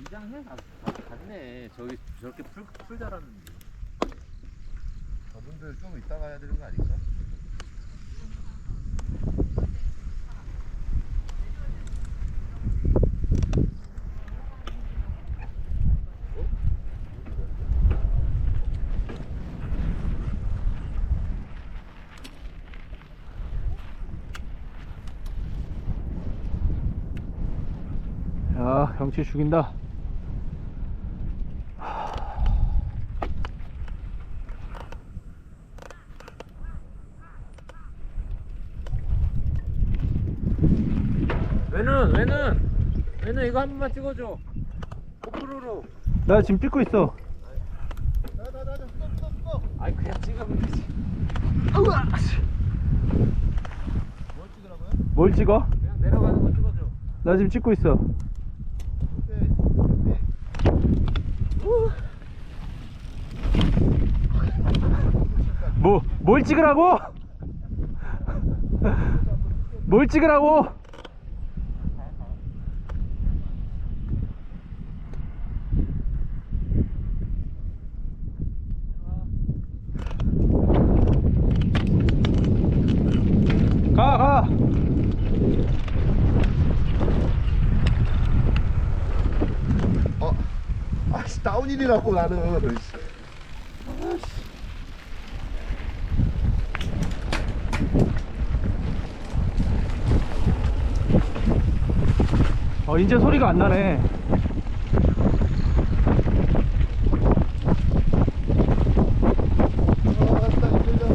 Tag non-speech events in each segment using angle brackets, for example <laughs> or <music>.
이장해? 나 갔네. 저기 저렇게 풀, 풀 자랐는데 저분들 좀 이따 가야 되는 거 아닐까? 야 경치 죽인다 왜는 왜는 왜는 이거 한 번만 찍어줘 고프로로 나 지금 찍고 있어 나나나 스톱 스톱 스톱 아이 그냥 찍으면 되지 뭘 찍으라고요? 뭘 찍어? 그냥 내려가는 거 찍어줘 나 지금 찍고 있어 오케이 오케이 뭐, 뭘 찍으라고? <laughs> 뭘 찍으라고? 가, 가! 어 아씨 다운힐이라고 나는 어, 이제 소리가 안 나네. 아딱 이끌려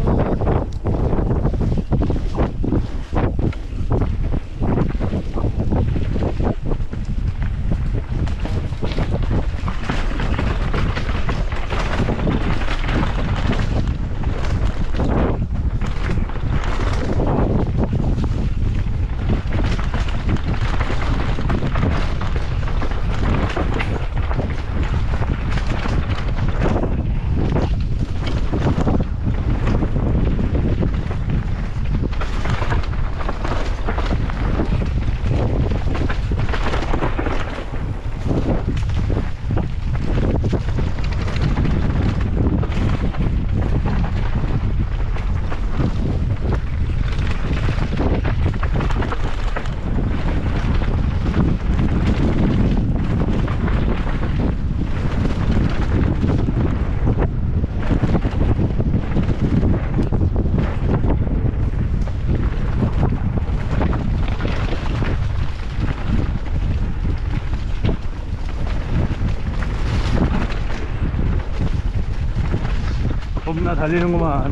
겁나 달리는구만.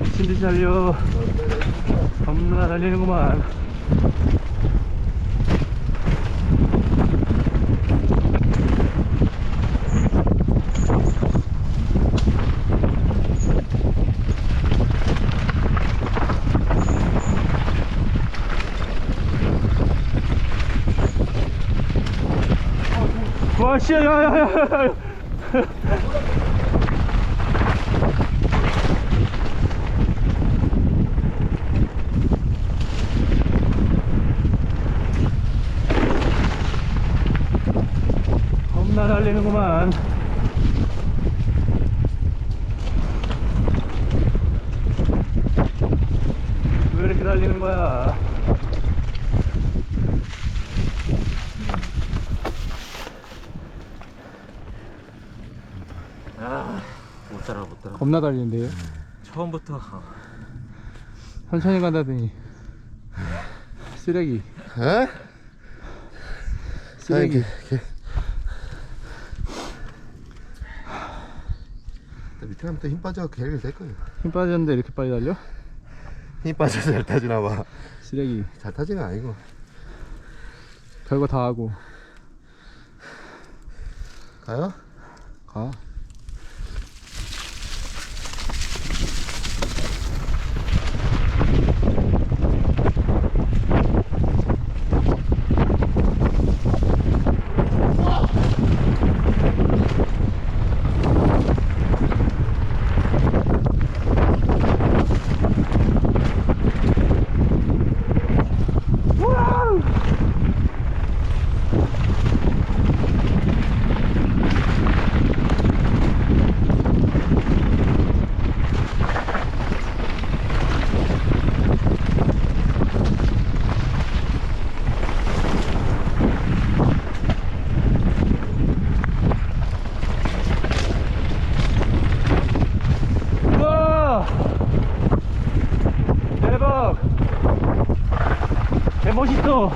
미친 듯이 달려. 겁나 달리는구만. 와, 씨, 야, 야, 야, 야, 야. 겁나 달리는구만. 왜 이렇게 달리는 거야? 아 못 따라 못 따라. 겁나 달리는데요? 처음부터. 어, 천천히 간다더니. 쓰레기. 에? 쓰레기. 밑에 가면 또 힘 빠져 계획이 될 거예요. 힘 빠졌는데 이렇게 빨리 달려? 힘 빠져서 잘 타지나 봐잘 쓰레기. 타지는 아니고. 별거 다 하고. 가요? 가 멋있어.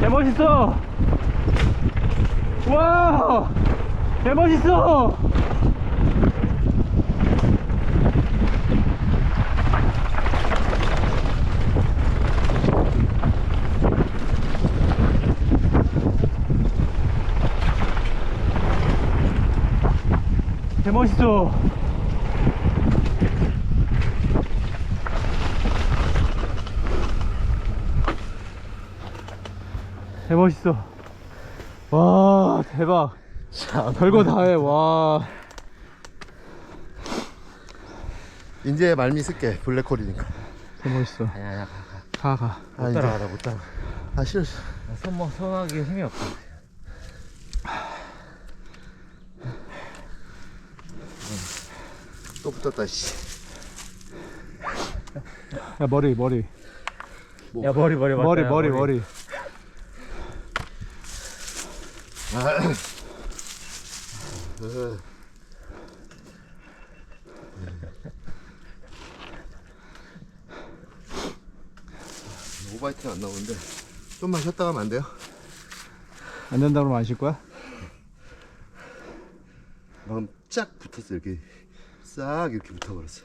개 멋있어. 와, 개 멋있어. 개 멋있어. 개 멋있어. 와 대박. 별거 다 해. 와. 이제 말미 쓸게. 블랙홀이니까. 개 멋있어. 아니야 아니야 가, 가. 가 가. 아, 못 이제. 따라가다 못 따라 아, 싫어. 손, 뭐, 손하기 힘이 없다 또 붙었다, 씨. 야 머리 머리 야 머리 머리 머리 야, 머리 머리. 어. 오바이트는 안 나오는데 좀만 쉬었다 가면 안 돼요? 안 된다 그러면 안 쉴 거야? 방금 쫙 붙었어 이렇게 싹 이렇게 붙어버렸어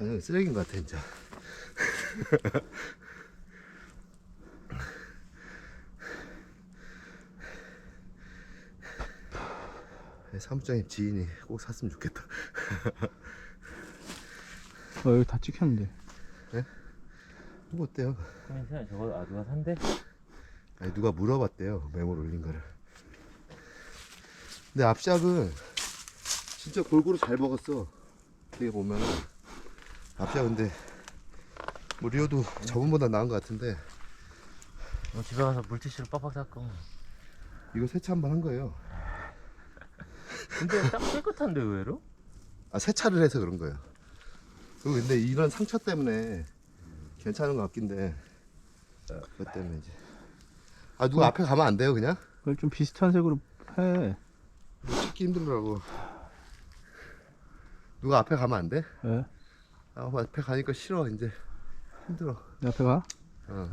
사장님 쓰레기인 것 같아 진짜 <laughs> 사무장님 지인이 꼭 샀으면 좋겠다 어 여기 다 찍혔는데. 뭐 어때요? 코멘트야 저거 아 누가 산대? 아니 누가 물어봤대요 메모를 올린 거를 근데 앞샥은 진짜 골고루 잘 먹었어 어떻게 보면은 앞샥 근데 뭐 리오도 저번보다 나은 것 같은데 너 집에 가서 물티슈로 빡빡 닦고 이거 세차 한 번 한 거예요 근데 딱 깨끗한데 의외로? 아 세차를 해서 그런 거예요 그리고 근데 이런 상처 때문에 괜찮은 것 같긴 해 그것 때문에 이제 아 누가 앞에 가면 안 돼요 그냥? 그걸 좀 비슷한 색으로 해. 찾기 힘들더라고 누가 앞에 가면 안 돼? 왜? 아 앞에 가니까 싫어 이제 힘들어 내 앞에 가? 어.